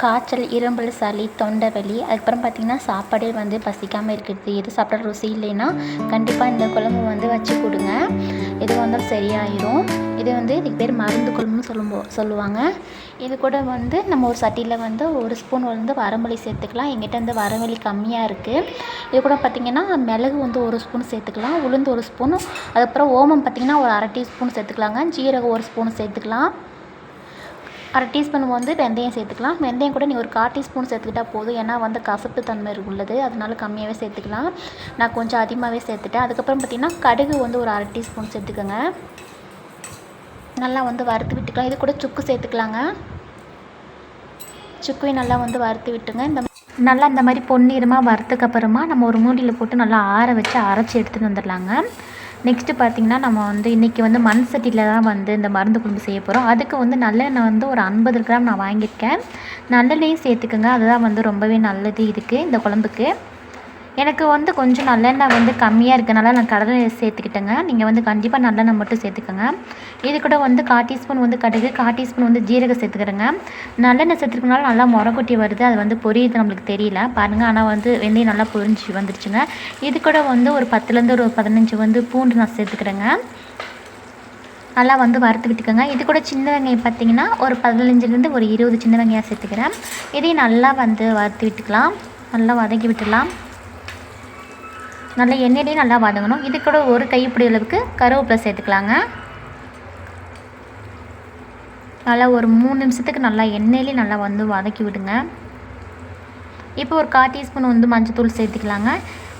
காய்ச்சல் இரும்பல் சளி தொண்டை வலி அதுக்கப்புறம் பார்த்திங்கன்னா சாப்பாடே வந்து பசிக்காமல் இருக்கிறது. எது சாப்பிட்ற ருசி இல்லைன்னா கண்டிப்பாக இந்த குழம்பு வந்து வச்சு கொடுங்க. இது வந்து சரியாயிடும் இது வந்து இதுக்கு பேர் மருந்து குழம்புன்னு சொல்லும்போ சொல்லுவாங்க. இது கூட வந்து நம்ம ஒரு சட்டியில் வந்து ஒரு ஸ்பூன் வந்து வரமல்லி சேர்த்துக்கலாம். எங்கிட்ட வந்து வரமல்லி கம்மியாக இருக்குது இது கூட பார்த்திங்கன்னா மிளகு வந்து ஒரு ஸ்பூன் சேர்த்துக்கலாம். உளுந்து ஒரு ஸ்பூன். அதுக்கப்புறம் ஓமம் பார்த்திங்கன்னா ஒரு அரை டீஸ்பூன் சேர்த்துக்கலாங்க. ஜீரகம் ஒரு ஸ்பூன் சேர்த்துக்கலாம். அரை டீஸ்பூன் வந்து வெந்தயம் சேர்த்துக்கலாம். வெந்தயம் கூட நீங்கள் ஒரு கால் டீஸ்பூன் சேர்த்துக்கிட்டா போதும். ஏன்னா வந்து கசப்பு தன்மை உள்ளது. அதனால கம்மியாகவே சேர்த்துக்கலாம். நான் கொஞ்சம் அதிகமாகவே சேர்த்துட்டேன். அதுக்கப்புறம் பார்த்திங்கன்னா கடுகு வந்து ஒரு அரை டீஸ்பூன் சேர்த்துக்கோங்க. நல்லா வந்து வறுத்து விட்டுக்கலாம். இது கூட சுக்கு சேர்த்துக்கலாங்க. சுக்கையும் நல்லா வந்து வறுத்து விட்டுங்க. இந்த நல்லா இந்த மாதிரி பொன்னிறமாக வறுத்துக்கப்புறமா நம்ம ஒரு மூடியில் போட்டு நல்லா ஆற வச்சு அரைச்சி எடுத்துகிட்டு வந்துடலாங்க. நெக்ஸ்ட்டு பார்த்திங்கன்னா நம்ம வந்து இன்றைக்கி வந்து மண் சட்டியில் தான் வந்து இந்த மருந்து குழம்பு செய்ய போகிறோம் அதுக்கு வந்து நல்லெண்ணெய் வந்து ஒரு ஐம்பது கிராம் நான் வாங்கியிருக்கேன். நல்லெண்ணெயும் சேர்த்துக்கோங்க. அதுதான் வந்து ரொம்பவே நல்லது இதுக்கு இந்த குழம்புக்கு. எனக்கு வந்து கொஞ்சம் நல்லெண்ணெய் வந்து கம்மியாக இருக்கனால நான் கடலை சேர்த்துக்கிட்டேங்க. நீங்கள் வந்து கண்டிப்பாக நல்லெண்ணெய் மட்டும் சேர்த்துக்கோங்க. இது கூட வந்து கால் டீஸ்பூன் வந்து கடுகு கால் டீஸ்பூன் வந்து ஜீரகம் சேர்த்துக்கிறேங்க. நல்லெண்ணெய் சேர்த்துக்கனால நல்லா முறக்கொட்டி வருது. அது வந்து பொரியுது நம்மளுக்கு தெரியல. பாருங்கள் ஆனால் வந்து வெந்தயம் நல்லா பொரிஞ்சு வந்துருச்சுங்க. இது கூட வந்து ஒரு பத்துலேருந்து ஒரு பதினஞ்சு வந்து பூண்டு நான் சேர்த்துக்கிறேங்க. நல்லா வந்து வறுத்து விட்டுக்கோங்க இது கூட சின்ன வெங்காயம் பார்த்தீங்கன்னா ஒரு பதினஞ்சுலேருந்து ஒரு இருபது சின்ன வெங்காயம் சேர்த்துக்கிறேன். இதையும் நல்லா வந்து வறுத்து விட்டுக்கலாம் நல்லா வதக்கி விட்டுடலாம். நல்லா எண்ணெயிலையும் நல்லா வதங்கணும். இது கூட ஒரு கைப்பிடி அளவுக்கு கருவேப்பிலை சேர்த்துக்கலாங்க. நல்லா ஒரு மூணு நிமிஷத்துக்கு நல்லா எண்ணெயிலே நல்லா வந்து வதக்கி விடுங்க. இப்போ ஒரு கால் டீஸ்பூன் வந்து மஞ்சத்தூள் சேர்த்துக்கலாங்க.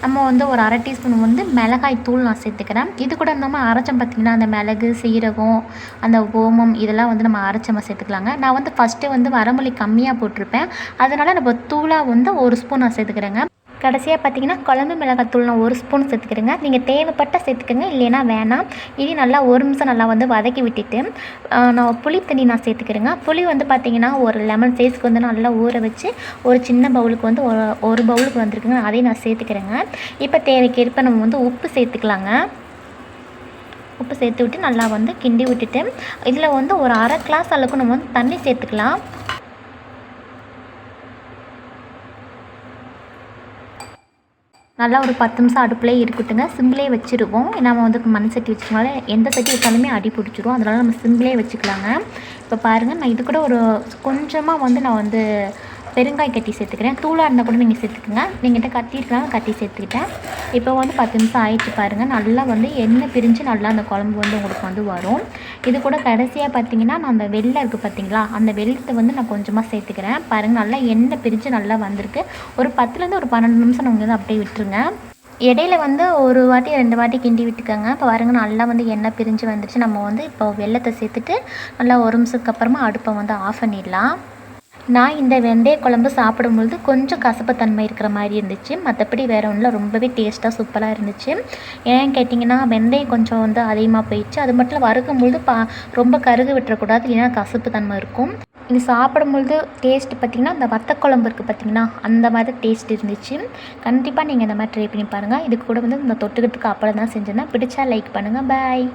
நம்ம வந்து ஒரு அரை டீஸ்பூன் வந்து மிளகாய் தூள் நான் சேர்த்துக்கிறேன். இது கூட நம்ம அரைச்சம் பார்த்திங்கன்னா அந்த மிளகு சீரகம் அந்த ஓமம் இதெல்லாம் வந்து நம்ம அரைச்சமாக சேர்த்துக்கலாங்க. நான் வந்து ஃபஸ்ட்டு வந்து வரமொழி கம்மியாக போட்டிருப்பேன். அதனால் நம்ம தூளாக வந்து ஒரு ஸ்பூன் நான் சேர்த்துக்கிறேங்க. கடைசியாக பார்த்தீங்கன்னா குழம்பு மிளகாத்தூள் நான் ஒரு ஸ்பூன் சேர்த்துக்கிறேங்க. நீங்கள் தேவைப்பட்ட சேர்த்துக்கோங்க இல்லைன்னா வேணாம். இது நல்லா ஒரு நிமிஷம் நல்லா வந்து வதக்கி விட்டுட்டு நான் புளி தண்ணி நான் சேர்த்துக்கிறேங்க. புளி வந்து பார்த்திங்கன்னா ஒரு லெமன் சைஸ்க்கு வந்து நல்லா ஊற வச்சு ஒரு சின்ன பவுலுக்கு வந்து ஒரு ஒரு பவுலுக்கு வந்திருக்குங்க. அதையும் நான் சேர்த்துக்கிறேங்க. இப்போ தேவைக்கேற்ப நம்ம வந்து உப்பு சேர்த்துக்கலாங்க. உப்பு சேர்த்து விட்டு நல்லா வந்து கிண்டி விட்டுட்டு இதில் வந்து ஒரு அரை கிளாஸ் அளவுக்கு நம்ம வந்து தண்ணி சேர்த்துக்கலாம். நல்லா ஒரு பத்து நிமிஷம் அடுப்புலேயே இருக்கட்டுங்க. சிம்லேயே வச்சுருவோம். நம்ம வந்து மண் சட்டி வச்சுக்கனால எந்த சட்டி வச்சாலுமே அடி பிடிச்சிரும். அதனால் நம்ம சிம்லேயே வச்சுக்கலாங்க. இப்போ பாருங்கள் நான் இது கூட ஒரு கொஞ்சமாக வந்து நான் வந்து பெருங்காய் கட்டி சேர்த்துக்கிறேன். தூளாக இருந்தால் கூட நீங்கள் சேர்த்துக்குங்க. நீங்கள்கிட்ட கட்டி இருக்கலாம் கட்டி சேர்த்துக்கிட்டேன். இப்போ வந்து பத்து நிமிஷம் ஆயிடுச்சு பாருங்கள் நல்லா வந்து எண்ணெய் பிரிஞ்சு நல்லா அந்த குழம்பு வந்து உங்களுக்கு வந்து வரும். இது கூட கடைசியாக பார்த்தீங்கன்னா நான் அந்த வெள்ளை இருக்குது பார்த்தீங்களா அந்த வெள்ளத்தை வந்து நான் கொஞ்சமாக சேர்த்துக்கிறேன். பாருங்கள் நல்லா எண்ணெய் பிரிஞ்சு நல்லா வந்திருக்கு. ஒரு பத்துலேருந்து ஒரு பன்னெண்டு நிமிஷம் நீங்கள் வந்து அப்படியே விட்டுருங்க. இடையில வந்து ஒரு வாட்டி ரெண்டு வாட்டி கிண்டி விட்டுக்கோங்க. இப்போ பாருங்க நல்லா வந்து எண்ணெய் பிரிஞ்சு வந்துருச்சு. நம்ம வந்து இப்போ வெள்ளத்தை சேர்த்துட்டு நல்லா ஒரு நிமிஷத்துக்கு அப்புறமா அடுப்பை வந்து ஆஃப் பண்ணிடலாம். நான் இந்த வெந்தய குழம்பு சாப்பிடும்பொழுது கொஞ்சம் கசப்புத்தன்மை இருக்கிற மாதிரி இருந்துச்சு. மற்றபடி வேறு ஒன்றும் ரொம்பவே டேஸ்ட்டாக சூப்பராக இருந்துச்சு. ஏன் கேட்டிங்கன்னா வெந்தயம் கொஞ்சம் வந்து அதிகமாக போயிடுச்சு. அது மட்டும் வறுக்கும்பொழுது பா ரொம்ப கருகு விட்டுறக்கூடாது இல்லைன்னா கசப்பு தன்மை இருக்கும். இது சாப்பிடும்பொழுது டேஸ்ட் பார்த்திங்கன்னா அந்த வத்த குழம்பு இருக்குது பார்த்திங்கன்னா அந்த மாதிரி டேஸ்ட் இருந்துச்சு. கண்டிப்பாக நீங்கள் இந்த மாதிரி ட்ரை பண்ணி பாருங்கள் இதுக்கு கூட வந்து இந்த தொட்டுக்கிறதுக்கு அப்புறம் தான் செஞ்சேன்னா பிடிச்சா லைக் பண்ணுங்கள் பாய்